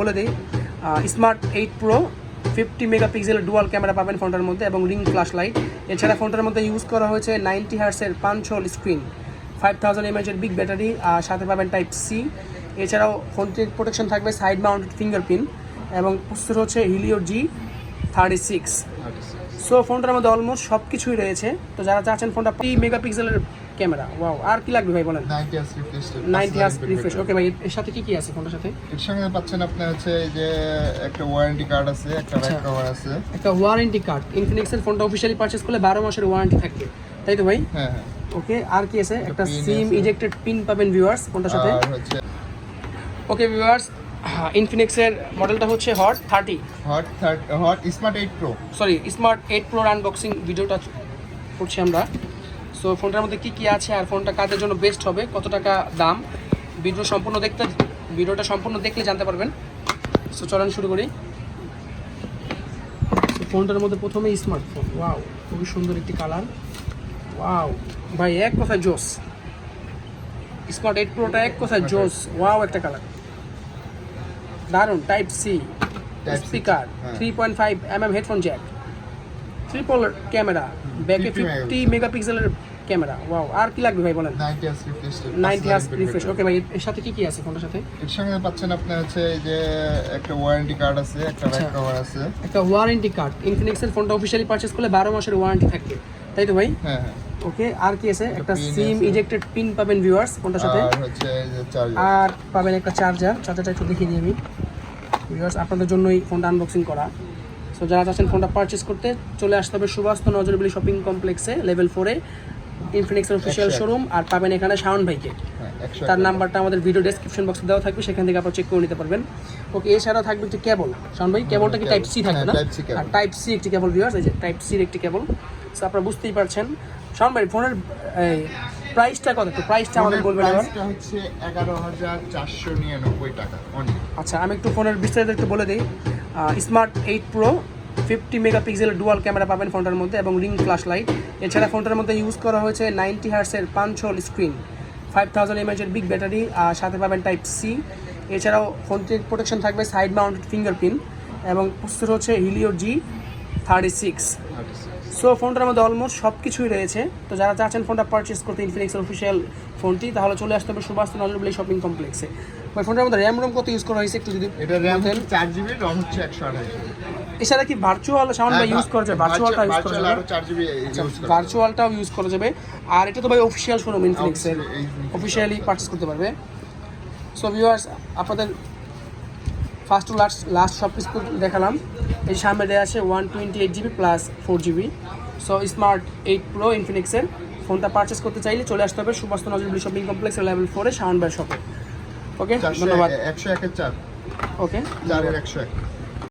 বলে দিই smart eight pro fifty মেগাপিক্সেলের ডুয়াল ক্যামেরা পাবেন ফোনটার মধ্যে এবং রিং ফ্ল্যাশ লাইট এছাড়া ফোনটার মধ্যে ইউজ করা হয়েছে ninety হার্সের punch hole screen five thousand এমএচের big battery আর সাথে পাবেন টাইপ সি এছাড়াও ফোনটির প্রোটেকশন থাকবে সাইড মাউন্টেড ফিঙ্গারপ্রিন্ট এবং প্রস্তুত হচ্ছে Helio G thirty six so ফোনটার মধ্যে অলমোস্ট সব কিছুই রয়েছে। তো যারা চাচ্ছেন ফোনটা মেগাপিক্সেলের ক্যামেরা ওয়াও আর কি লাগবে ভাই বলেন? 90 hertz refresh ninety hertz refresh okay ভাই এর সাথে কি কি আছে ফোনটার সাথে? এর সঙ্গে পাচ্ছেন আপনার হচ্ছে এই যে একটা ওয়ারেন্টি কার্ড আছে একটা ব্যাক আচ্ছা। কভার আছে। একটা ওয়ারেন্টি কার্ড ইনফিনিক্সের ফোনটা অফিসিয়ালি পারচেজ করলে বারো মাসের ওয়ারেন্টি থাকবে তাই তো ভাই? হ্যাঁ হ্যাঁ। ওকে আর কি আছে? একটা সিম ইজেক্টেড পিন পাবেন ভিউয়ার্স ফোনটার সাথে। ওকে ভিউয়ার্স ইনফিনিক্সের মডেলটা হচ্ছে hot thirty hot hot smart 8 pro sorry smart eight প্রোর unboxing ভিডিওটা করছি আমরা। সো ফোনটার মধ্যে কী কী আছে আর ফোনটা কাদের জন্য বেস্ট হবে কত টাকা দাম? ভিডিও সম্পূর্ণ দেখতে ভিডিওটা সম্পূর্ণ দেখলে জানতে পারবেন। সো চলেন শুরু করি। ফোনটার মধ্যে প্রথমে স্মার্টফোন ওয়াও খুবই সুন্দর একটি কালার ওয়াও ভাই এক কথায় জোস। স্মার্ট এইট প্রোটা এক কথায় জোস। ওয়াও একটা কালার দারুণ type C speaker. Three point five M M headphone jack triple camera ব্যাকে 50 ফিফটি মেগাপিক্সেলের ক্যামেরা ওয়াও আর কি লাগবে ভাই বলেন? 90 হার্স রিফ্রেশ ওকে ভাই এর সাথে কি কি আছে ফোনটার সাথে? এর সঙ্গে পাচ্ছেন আপনার হচ্ছে এই যে একটা ওয়ারেন্টি কার্ড আছে একটা ব্যাক আচ্ছা। কভার আছে। একটা ওয়ারেন্টি কার্ড ইনফিনিক্সের ফোনটা অফিসিয়ালি পারচেজ করলে বারো মাসের ওয়ারেন্টি থাকবে। তাই তো ভাই? হ্যাঁ হ্যাঁ। ওকে আর কি আছে? একটা সিম। ইজেক্টেড পিন পাবেন ভিউয়ার্স ফোনটার সাথে। আর হচ্ছে এই যে চার্জার আর পাবেন একটা চার্জার চার্জারটা একটু দেখিয়ে দিই আমি। ভিউয়ার্স আপনাদের জন্যই ফোনটা আনবক্সিং করা। সো যারা চাচ্ছেন ফোনটা পারচেস করতে চলে আসতে হবে সুবাস্ত নজরবিলি শপিং কমপ্লেক্সে লেভেল ফোরে ইনফিনিক্সের অফিসিয়াল শোরুম আর পাবেন এখানে শাওন ভাইকে। হ্যাঁ 100 তার নাম্বারটা আমাদের ভিডিও ডেসক্রিপশন বক্সে দেওয়া থাকবে সেখান থেকে আপনারা চেক করে নিতে পারবেন। ওকে এছাড়া থাকবে একটি কেবল শাওন ভাই কেবলটা কি টাইপ সি থাকবে হ্যাঁ, না। আর টাইপ সি একটি কেবল ভিউয়ার্স এই যে টাইপ সির একটি কেবল সো আপনারা বুঝতেই পারছেন। শাওন ভাই ফোনের প্রাইসটা কত একটু? প্রাইসটা আমাদের বলবেন এবার। হচ্ছে 11499 টাকা আচ্ছা আমি একটু ফোনের বিস্তারিত একটু বলে দিই। স্মার্ট এইট প্রো ফিফটি মেগাপিক্সেলের ডুয়াল ক্যামেরা পাবেন ফোনটার মধ্যে এবং রিং ফ্ল্যাশ লাইট এছাড়া ফোনটার মধ্যে ইউজ করা হয়েছে ninety হার্সের punch hole screen five thousand এমএচের big battery আর সাথে পাবেন টাইপ সি এছাড়াও ফোনটির প্রোটেকশন থাকবে সাইড মাউন্টেড ফিঙ্গারপ্রিন্ট এবং প্রস্তুত হচ্ছে Helio G thirty six so ফোনটার মধ্যে অলমোস্ট সব কিছুই রয়েছে। তো যারা চাচ্ছেন ফোনটা পারচেস করতে ইনফিনিক্সের অফিসিয়াল ফোনটি তাহলে চলে আসতে হবে সুভাষ নজরবলি শপিং কমপ্লেক্সে ওই ফোনটার মধ্যে র্যাম রোম কত ইউজ করা হয়েছে একটু যদি এটা র্যাম চার জিবি রম হচ্ছে একশো আঠাশ এছাড়া কি ভার্চুয়াল সাউন্ড বা ইউজ করা যাবে ভার্চুয়ালটা ইউজ করা যাবে? ইউজ করা ভার্চুয়ালটাও ইউজ করা যাবে। আর এটা তো ভাই অফিসিয়াল শোরুম ইনফিনিক্সের অফিসিয়ালি পারচেস করতে পারবে। সো ভিউয়ার্স আপনাদের ফার্স্ট টু লাস্ট লাস্ট সব কিছু দেখালাম। এই সামনে দেওয়া আছে one twenty eight GB plus four GB so smart eight pro ইনফিনিক্সের ফোনটা পারচেস করতে চাইলে চলে আসতে হবে Subastu Nazrul shopping complex level ফোরে সাউন্ড বাই শপে ওকে ধন্যবাদ। একশো একের চার। ওকে চারের একশো এক।